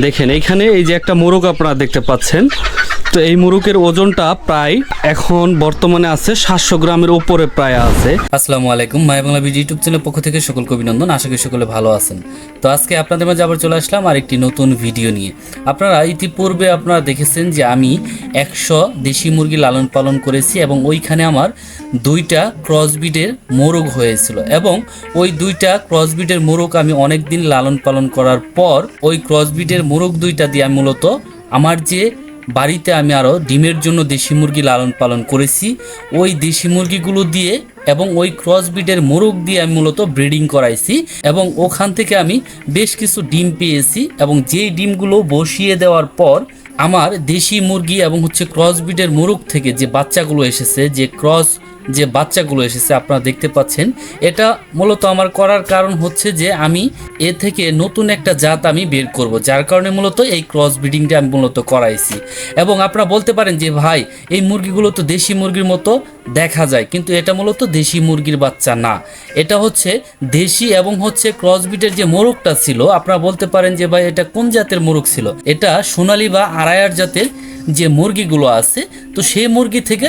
দেখেন এইখানে এই যে একটা মোরগ আপনারা দেখতে পাচ্ছেন তো এই মুরুকের ওজনটা প্রায় এখন বর্তমানে আছে সাতশো গ্রামের উপরে প্রায় আছে। আসসালামু আলাইকুম, my Bangla video YouTube channel পক্ষ থেকে সকলকে অভিনন্দন, আশা করি সকলে ভালো আছেন। তো আজকে আপনাদের মাঝে আবার চলে আসলাম আর একটি নতুন ভিডিও নিয়ে। আপনারা ইতিপূর্বে আপনারা দেখেছেন যে আমি একশো দেশি মুরগি লালন পালন করেছি এবং ওইখানে আমার দুইটা ক্রসবিডের মোরগ হয়েছিল এবং ওই দুইটা ক্রসবিডের মোরগ আমি অনেক দিন লালন পালন করার পর ওই ক্রসবিডের মোরগ দুইটা দিয়ে আমি মূলত আমার যে বাড়িতে আমি আরও ডিমের জন্য দেশি মুরগি লালন পালন করেছি। ওই দেশি মুরগিগুলো দিয়ে এবং ওই ক্রস ব্রিডের মোরগ দিয়ে আমি মূলত ব্রিডিং করাইছি এবং ওখান থেকে আমি বেশ কিছু ডিম পেয়েছি এবং যেই ডিমগুলো বসিয়ে দেওয়ার পর আমার দেশি মুরগি এবং হচ্ছে ক্রস ব্রিডের মোরগ থেকে যে বাচ্চাগুলো এসেছে, যে ক্রস যে বাচ্চাগুলো এসেছে, আপনারা দেখতে পাচ্ছেন, এটা মূলত আমার করার কারণ হচ্ছে যে আমি এ থেকে নতুন একটা জাত আমি বের করব, যার কারণে মূলত এই ক্রস ব্রিডিংটা আমি মূলত করাইছি। এবং আপনারা বলতে পারেন যে, ভাই, এই মুরগিগুলো তো দেশি মুরগির মতো দেখা যায়, কিন্তু এটা মূলত দেশি মুরগির বাচ্চা না। এটা হচ্ছে দেশি এবং হচ্ছে ক্রসবিটের যে মোরগটা ছিল, আপনারা বলতে পারেন যে, ভাই, এটা কোন জাতের মোরগ ছিল? এটা সোনালী বা আড়ায়ার জাতের যে মুরগিগুলো আছে তো সেই মুরগি থেকে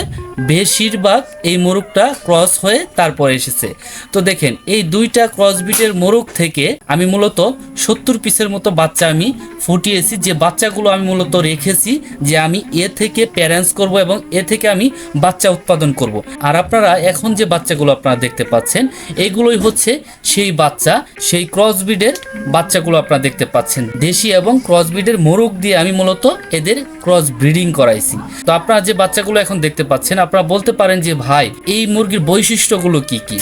বেশিরভাগ এই মোরগটা ক্রস হয়ে তারপর এসেছে। তো দেখেন, এই দুইটা ক্রসবিটের মোরগ থেকে আমি মূলত সত্তর পিসের মতো বাচ্চা আমি ফুটিয়েছি। যে বাচ্চাগুলো আমি মূলত রেখেছি যে আমি এ থেকে প্যারেন্টস করব এবং এ থেকে আমি বাচ্চা উৎপাদন করব। আর আপনারা এখন যে বাচ্চাগুলো আপনারা দেখতে পাচ্ছেন, এগুলোই হচ্ছে সেই বাচ্চা, সেই ক্রসবিডের বাচ্চাগুলো আপনারা দেখতে পাচ্ছেন। দেশি এবং ক্রসবিডের মোরগ দিয়ে আমি মূলত এদের ক্রস ব্রিডিং করাইছি। তো আপনারা যে বাচ্চাগুলো এখন দেখতে পাচ্ছেন, আপনারা বলতে পারেন যে, ভাই, এই মুরগির বৈশিষ্ট্যগুলো কি কি?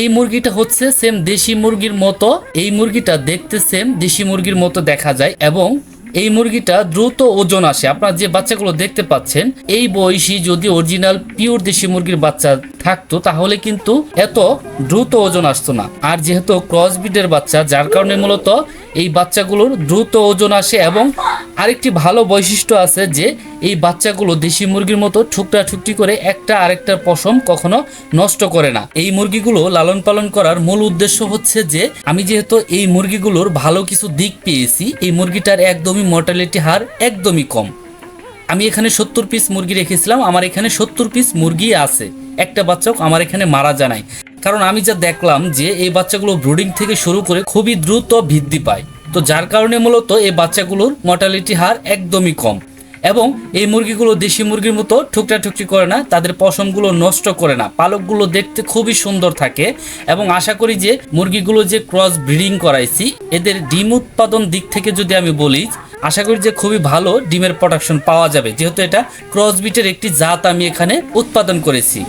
এই মুরগিটা হচ্ছে সেম দেশি মুরগির মতো, এই মুরগিটা দেখতে সেম দেশি মুরগির মতো দেখা যায় এবং এই মুরগিটা দ্রুত ওজন আসে। আপনারা যে বাচ্চাগুলো দেখতে পাচ্ছেন, এই বয়সী যদি অরিজিনাল পিওর দেশি মুরগির বাচ্চা থাকতো, তাহলে কিন্তু এত দ্রুত ওজন আসতো না। আর যেহেতু ক্রসবিডের বাচ্চা, যার কারণে মূলত এই বাচ্চাগুলোর দ্রুত ওজন আসে এবং আরেকটি ভালো বৈশিষ্ট্য আছে যে এই বাচ্চাগুলো দেশি মুরগির মতো ঠুকটা ঠুকটি করে একটা আরেকটার পশম কখনো নষ্ট করে না। এই মুরগিগুলো লালন পালন করার মূল উদ্দেশ্য হচ্ছে যে আমি যেহেতু এই মুরগিগুলোর ভালো কিছু দিক পেয়েছি, এই মুরগিটার একদমই মর্টালিটি হার একদমই কম। আমি এখানে সত্তর পিস মুরগি রেখেছিলাম, আমার এখানে সত্তর পিস মুরগি আছে। একটা বাচ্চাও আমার এখানে মারা জানায় কারণ আমি যা দেখলাম যে এই বাচ্চাগুলো ব্রুডিং থেকে শুরু করে খুবই দ্রুত বৃদ্ধি পায়। তো যার কারণে মূলত এই বাচ্চাগুলোর মর্টালিটি হার একদমই কম। এবং এই মুরগিগুলো দেশি মুরগির মতো ঠুকরা ঠুকরি করে না, তাদের পশমগুলো নষ্ট করে না। পালকগুলো দেখতে খুবই সুন্দর থাকে এবং আশা করি যে মুরগিগুলো যে ক্রস ব্রিডিং করাইছি, এদের ডিম উৎপাদন দিক থেকে যদি আমি বলি, আশা করি যে খুবই ভালো ডিমের প্রোডাকশন পাওয়া যাবে। যেহেতু এটা ক্রসবিটের একটি জাত আমি এখানে উৎপাদন করেছি।